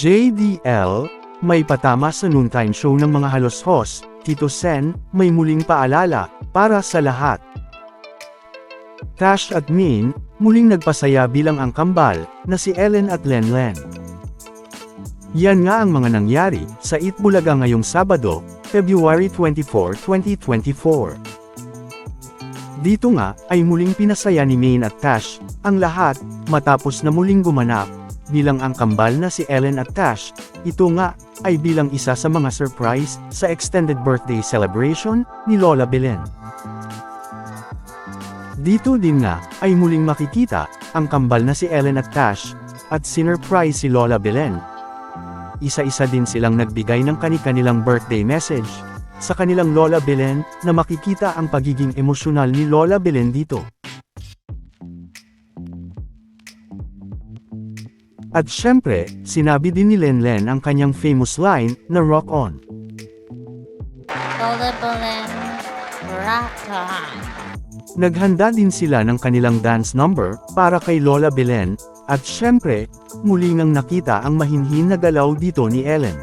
JDL, may patama sa noontime show ng mga halos host, Tito Sen, may muling paalala, para sa lahat. Tash at Min, muling nagpasaya bilang ang kambal, na si Ellen at Lenlen. Yan nga ang mga nangyari, sa Itbulaga ngayong Sabado, February 24, 2024. Dito nga, ay muling pinasaya ni Maine at Tash, ang lahat, matapos na muling gumanap, bilang ang kambal na si Ellen at Tash, ito nga, ay bilang isa sa mga surprise, sa extended birthday celebration, ni Lola Belen. Dito din nga, ay muling makikita, ang kambal na si Ellen at Tash, at sinurprise si Lola Belen. Isa-isa din silang nagbigay ng kani-kanilang birthday message, sa kanilang Lola Belen, na makikita ang pagiging emosyonal ni Lola Belen dito. At syempre, sinabi din ni Lenlen ang kanyang famous line, na rock on. Lola Belen, rock on. Naghanda din sila ng kanilang dance number, para kay Lola Belen, at syempre, muli ngang nakita ang mahinhin na galaw dito ni Ellen.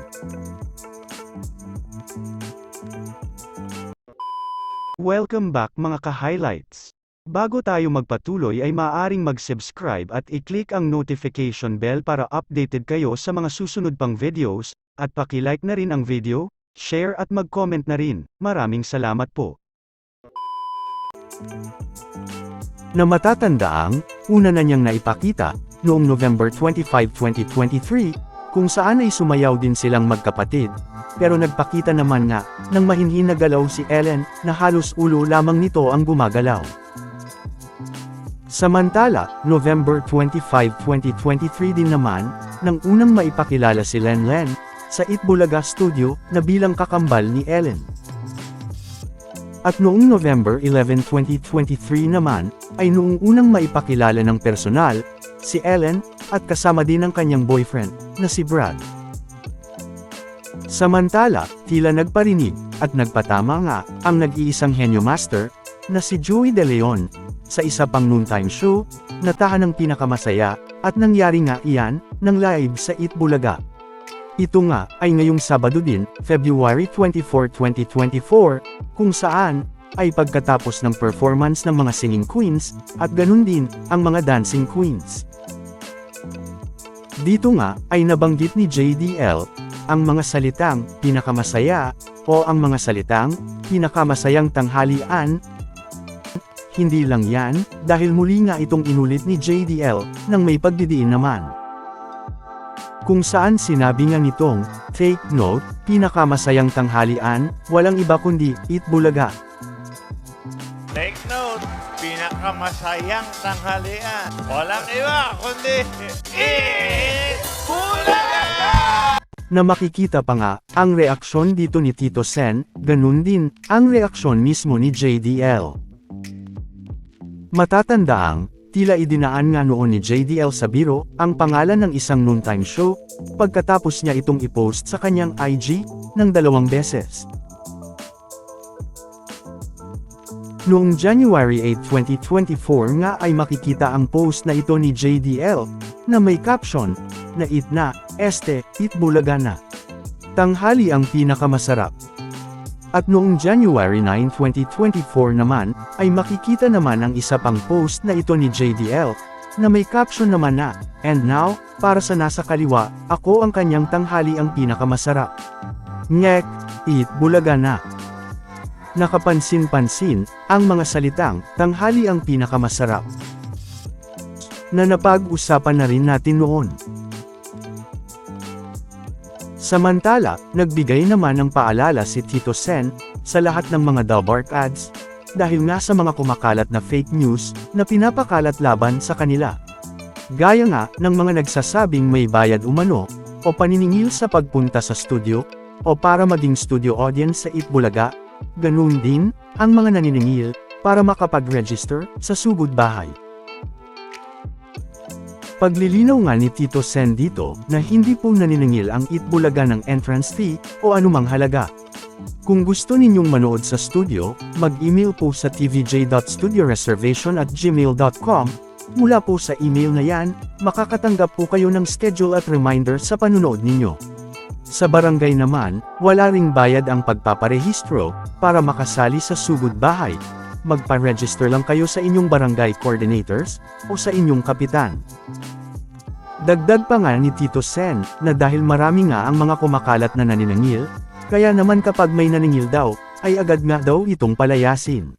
Welcome back mga ka-highlights. Bago tayo magpatuloy ay maaaring mag-subscribe at i-click ang notification bell para updated kayo sa mga susunod pang videos, at paki-like na rin ang video, share at mag-comment na rin. Maraming salamat po. Na matatandaang, una na niyang naipakita, noong November 25, 2023, kung saan ay sumayaw din silang magkapatid, pero nagpakita naman nga, ng mahinhin na galaw si Ellen, na halos ulo lamang nito ang gumagalaw. Samantala, November 25, 2023 din naman, nang unang maipakilala si Len Len, sa Itbulaga Studio, na bilang kakambal ni Ellen. At noong November 11, 2023 naman, ay noong unang maipakilala ng personal, si Ellen, at kasama din ang kanyang boyfriend, na si Brad. Samantala, tila nagparinig, at nagpatama nga, ang nag-iisang henyo master, na si Joey De Leon, sa isa pang noontime show, na tahanang pinakamasaya, at nangyari nga iyan, ng live sa Itbulaga. Ito nga, ay ngayong Sabado din, February 24, 2024, kung saan, ay pagkatapos ng performance ng mga singing queens, at ganun din, ang mga dancing queens. Dito nga, ay nabanggit ni JDL, ang mga salitang, pinakamasaya, o ang mga salitang, pinakamasayang tanghalian, hindi lang yan, dahil muli nga itong inulit ni JDL, nang may pagdidiin naman. Kung saan sinabi nga nitong, take note, pinakamasayang tanghalian, walang iba kundi, Itbulaga. Take note, pinakamasayang tanghalian. Walang iba kundi Eat Bulaga! Na makikita pa nga, ang reaksyon dito ni Tito Sen, ganun din, ang reaksyon mismo ni JDL. Matatandaang, tila idinaan nga noon ni JDL sa biro, ang pangalan ng isang noontime show, pagkatapos niya itong ipost sa kanyang IG, ng dalawang beses. Noong January 8, 2024 nga ay makikita ang post na ito ni JDL, na may caption, na it na, este, it bulaga na. Tanghali ang pinakamasarap. At noong January 9, 2024 naman, ay makikita naman ang isa pang post na ito ni JDL, na may caption naman na, And now, para sa nasa kaliwa, ako ang kanyang tanghali ang pinakamasarap. Ngek, it bulaga na. Nakapansin-pansin, ang mga salitang, tanghali ang pinakamasarap. Na napag-usapan na rin natin noon. Samantala, nagbigay naman ng paalala si Tito Sen, sa lahat ng mga Dalbark ads, dahil nga sa mga kumakalat na fake news, na pinapakalat laban sa kanila. Gaya nga, ng mga nagsasabing may bayad umano, o paniningil sa pagpunta sa studio, o para maging studio audience sa Itbulaga, ganun din, ang mga naniningil, para makapag-register, sa sugod bahay. Paglilinaw nga ni Tito Sen dito, na hindi po naniningil ang Itbulaga ng entrance fee, o anumang halaga. Kung gusto ninyong manood sa studio, mag-email po sa tvj.studioreservation at gmail.com, mula po sa email na yan, makakatanggap po kayo ng schedule at reminder sa panunood ninyo. Sa barangay naman, wala ring bayad ang pagpaparehistro, para makasali sa sugod bahay. Magpa-register lang kayo sa inyong barangay coordinators, o sa inyong kapitan. Dagdag pa nga ni Tito Sen, na dahil marami nga ang mga kumakalat na naninangil, kaya naman kapag may naningil daw, ay agad nga daw itong palayasin.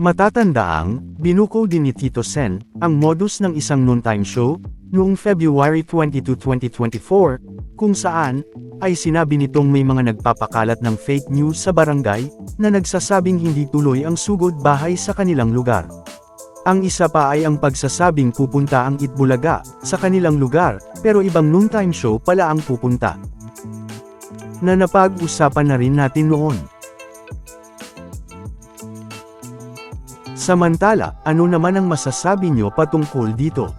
Matatandaang, binuko din ni Tito Sen, ang modus ng isang noontime show, noong February 22, 2024, kung saan, ay sinabi nitong may mga nagpapakalat ng fake news sa barangay, na nagsasabing hindi tuloy ang sugod bahay sa kanilang lugar. Ang isa pa ay ang pagsasabing pupunta ang Itbulaga, sa kanilang lugar, pero ibang noontime show pala ang pupunta. Na napag-usapan na rin natin noon. Samantala, ano naman ang masasabi nyo patungkol dito?